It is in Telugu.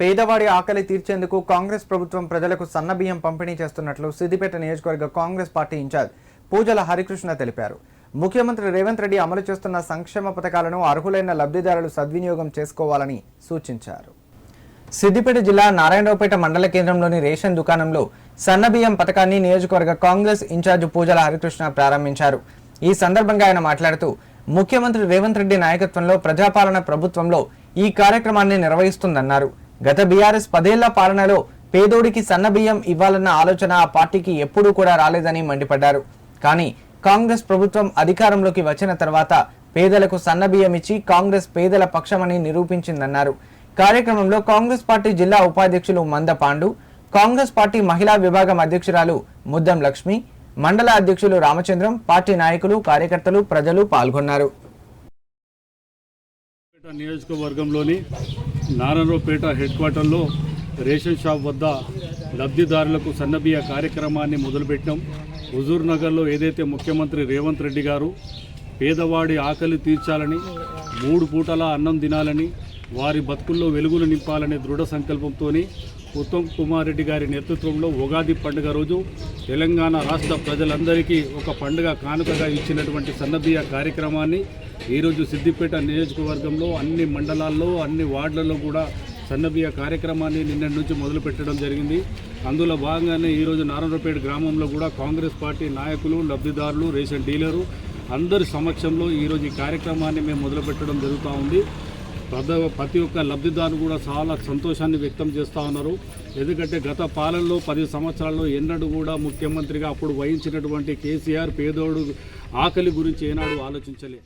పేదవాడి ఆకలి తీర్చేందుకు కాంగ్రెస్ ప్రభుత్వం ప్రజలకు సన్నబియ్యం పంపిణీ చేస్తున్నట్లు సిద్దిపేట నియోజకవర్గ కాంగ్రెస్ పార్టీ ఇన్ఛార్జ్ పూజల హరికృష్ణ తెలిపారు. ముఖ్యమంత్రి రేవంత్ రెడ్డి అమలు చేస్తున్న సంక్షేమ పథకాలను అర్హులైన లబ్ధిదారులు సద్వినియోగం చేసుకోవాలని సూచించారు. సిద్దిపేట జిల్లా నారాయణరావుపేట మండల కేంద్రంలోని రేషన్ దుకాణంలో సన్నబియ్యం పథకాన్ని నియోజకవర్గ కాంగ్రెస్ ఇన్ఛార్జ్ పూజల హరికృష్ణ ప్రారంభించారు. ఈ సందర్భంగా ఆయన మాట్లాడుతూ ముఖ్యమంత్రి రేవంత్ రెడ్డి నాయకత్వంలో ప్రజాపాలన ప్రభుత్వంలో ఈ కార్యక్రమాన్ని నిర్వహిస్తుందన్నారు. గత బీఆర్ఎస్ పదేళ్ళ పాలనలో పేదోడికి సన్నబియ్యం ఇవ్వాలన్న ఆలోచన ఆ పార్టీకి ఎప్పుడూ కూడా రాలేదని మండిపడ్డారు. కానీ కాంగ్రెస్ ప్రభుత్వం అధికారంలోకి వచ్చిన తర్వాత పేదలకు సన్నబియ్యం ఇచ్చి కాంగ్రెస్ పేదల పక్షమని నిరూపించిందన్నారు. కార్యక్రమంలో కాంగ్రెస్ పార్టీ జిల్లా ఉపాధ్యక్షులు మంద పాండు కాంగ్రెస్ పార్టీ మహిళా విభాగం అధ్యక్షురాలు ముద్దం లక్ష్మి మండల అధ్యక్షులు రామచంద్రం పార్టీ నాయకులు కార్యకర్తలు ప్రజలు పాల్గొన్నారు. పేట నియోజకవర్గంలోని నారాయణరావుపేట హెడ్ క్వార్టర్లో రేషన్ షాప్ వద్ద లబ్ధిదారులకు సన్నబియ్య కార్యక్రమాన్ని మొదలుపెట్టాం. హుజూర్ నగర్లో ఏదైతే ముఖ్యమంత్రి రేవంత్ రెడ్డి గారు పేదవాడి ఆకలి తీర్చాలని మూడు పూటల అన్నం తినాలని వారి బతుకుల్లో వెలుగులు నింపాలనే దృఢ సంకల్పంతో ఉత్తమ్ కుమార్ రెడ్డి గారి నేతృత్వంలో ఉగాది పండుగ రోజు తెలంగాణ రాష్ట్ర ప్రజలందరికీ ఒక పండుగ కానుకగా ఇచ్చినటువంటి సన్నబియ్య కార్యక్రమాన్ని ఈరోజు సిద్దిపేట నియోజకవర్గంలో అన్ని మండలాల్లో అన్ని వార్డులలో కూడా సన్నబియ్య కార్యక్రమాన్ని నిన్నటి నుంచి మొదలు పెట్టడం జరిగింది. అందులో భాగంగానే ఈరోజు నారాయణపేట గ్రామంలో కూడా కాంగ్రెస్ పార్టీ నాయకులు లబ్ధిదారులు రేషన్ డీలరు అందరి సమక్షంలో ఈరోజు ఈ కార్యక్రమాన్ని మేము మొదలుపెట్టడం జరుగుతూ ఉంది. ప్రతి ఒక్క లబ్ధిదారు కూడా చాలా సంతోషాన్ని వ్యక్తం చేస్తూ ఉన్నారు. ఎందుకంటే గత పాలనలో పది సంవత్సరాల్లో ఎన్నడూ కూడా ముఖ్యమంత్రిగా అప్పుడు వహించినటువంటి కేసీఆర్ పేదోడు ఆకలి గురించి ఏనాడు ఆలోచించలే.